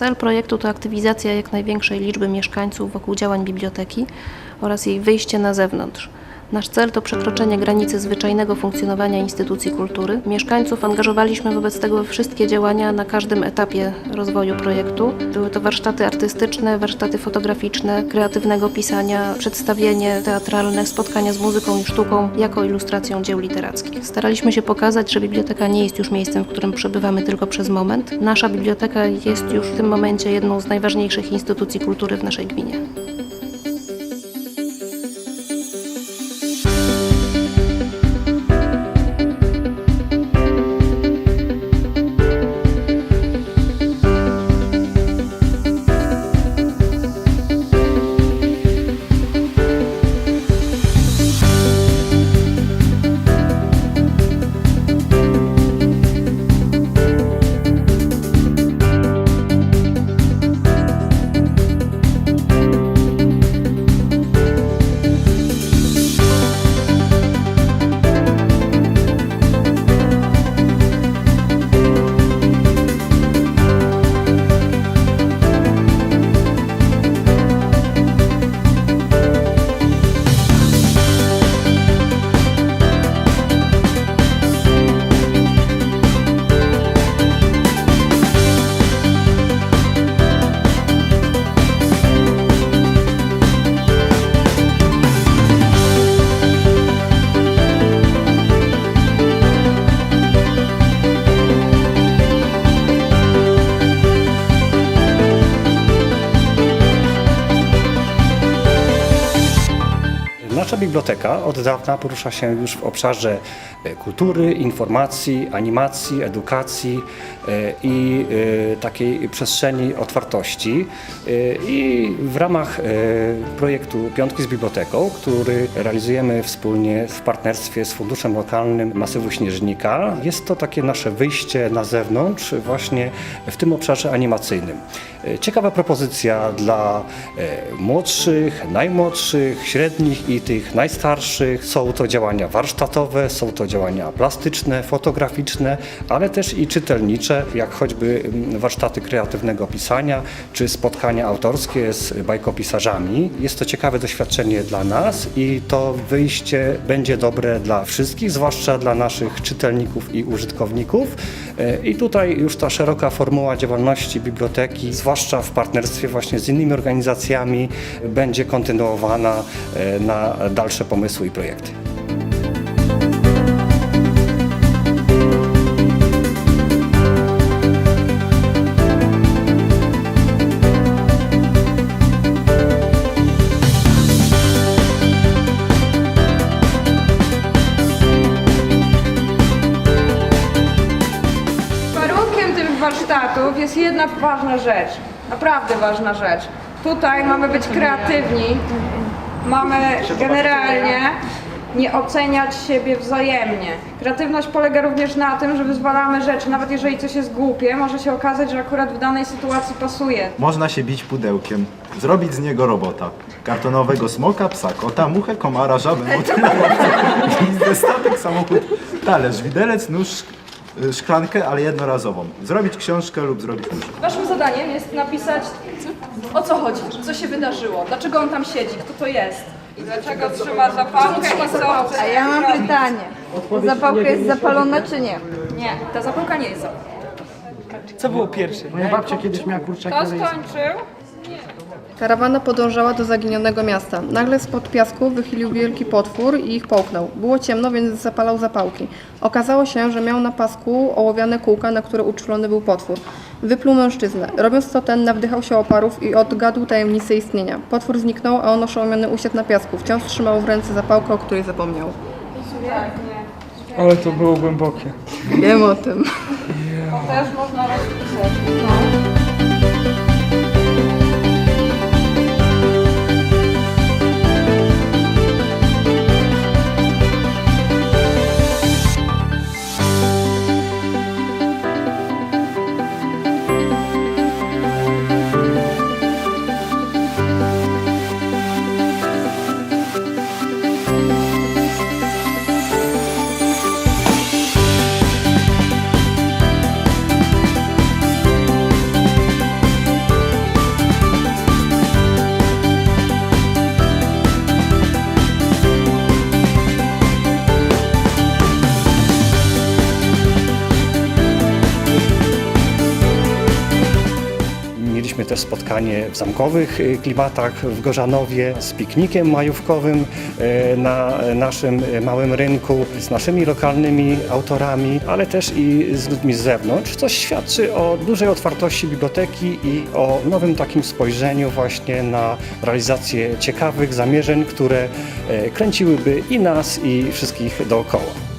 Cel projektu to aktywizacja jak największej liczby mieszkańców wokół działań biblioteki oraz jej wyjście na zewnątrz. Nasz cel to przekroczenie granicy zwyczajnego funkcjonowania instytucji kultury. Mieszkańców angażowaliśmy wobec tego wszystkie działania na każdym etapie rozwoju projektu. Były to warsztaty artystyczne, warsztaty fotograficzne, kreatywnego pisania, przedstawienie teatralne, spotkania z muzyką i sztuką jako ilustracją dzieł literackich. Staraliśmy się pokazać, że biblioteka nie jest już miejscem, w którym przebywamy tylko przez moment. Nasza biblioteka jest już w tym momencie jedną z najważniejszych instytucji kultury w naszej gminie. Nasza biblioteka od dawna porusza się już w obszarze e, kultury, informacji, animacji, edukacji i e, takiej przestrzeni otwartości. E, I w ramach e, projektu Piątki z Biblioteką, który realizujemy wspólnie w partnerstwie z Funduszem Lokalnym Masywu Śnieżnika, jest to takie nasze wyjście na zewnątrz właśnie w tym obszarze animacyjnym. E, Ciekawa propozycja dla e, młodszych, najmłodszych, średnich i tych najstarszych. Są to działania warsztatowe, są to działania plastyczne, fotograficzne, ale też i czytelnicze, jak choćby mm, warsztaty kreatywnego pisania czy spotkania autorskie z bajkopisarzami. Jest to ciekawe doświadczenie dla nas i to wyjście będzie dobre dla wszystkich, zwłaszcza dla naszych czytelników i użytkowników. E, I tutaj już ta szeroka formuła działalności biblioteki, zwłaszcza w partnerstwie właśnie z innymi organizacjami, będzie kontynuowana e, na dalsze pomysły i projekty. Jest jedna ważna rzecz, naprawdę ważna rzecz. Tutaj mamy być kreatywni, mamy generalnie nie oceniać siebie wzajemnie. Kreatywność polega również na tym, że wyzwalamy rzeczy, nawet jeżeli coś jest głupie, może się okazać, że akurat w danej sytuacji pasuje. Można się bić pudełkiem, zrobić z niego robota. Kartonowego smoka, psa, kota, muchę, komara, żabę, motyla, glizdę, statek, samochód, talerz, widelec, nóż, y, szklankę, ale jednorazową. Zrobić książkę lub zrobić nóż. Waszym zadaniem jest napisać o co chodzi, co się wydarzyło, dlaczego on tam siedzi, kto to jest. I dlaczego trzyma zapałkę i co A ja mam pytanie. Zapałka jest zapalona czy nie? Nie, ta zapałka nie jest zapałka. Co było pierwsze? Moja babcia kiedyś miała kurczaki Kto skończył? Karawana podążała do zaginionego miasta. Nagle spod piasku wychylił wielki potwór i ich połknął. Było ciemno, więc zapalał zapałki. Okazało się, że miał na pasku ołowiane kółka, na które uczulony był potwór. Wypluł mężczyznę. Robiąc to ten nawdychał się oparów i odgadł tajemnicę istnienia. Potwór zniknął, a on oszołomiony usiadł na piasku. Wciąż trzymał w ręce zapałkę, o której zapomniał. Ale to było głębokie. Wiem o tym. To też można rozpisać. Też spotkanie w zamkowych y, klimatach w Gorzanowie z piknikiem majówkowym y, na naszym y, małym rynku, z naszymi lokalnymi autorami, ale też i z ludźmi z zewnątrz, co świadczy o dużej otwartości biblioteki i o nowym takim spojrzeniu właśnie na realizację ciekawych zamierzeń, które e, kręciłyby i nas, i wszystkich dookoła.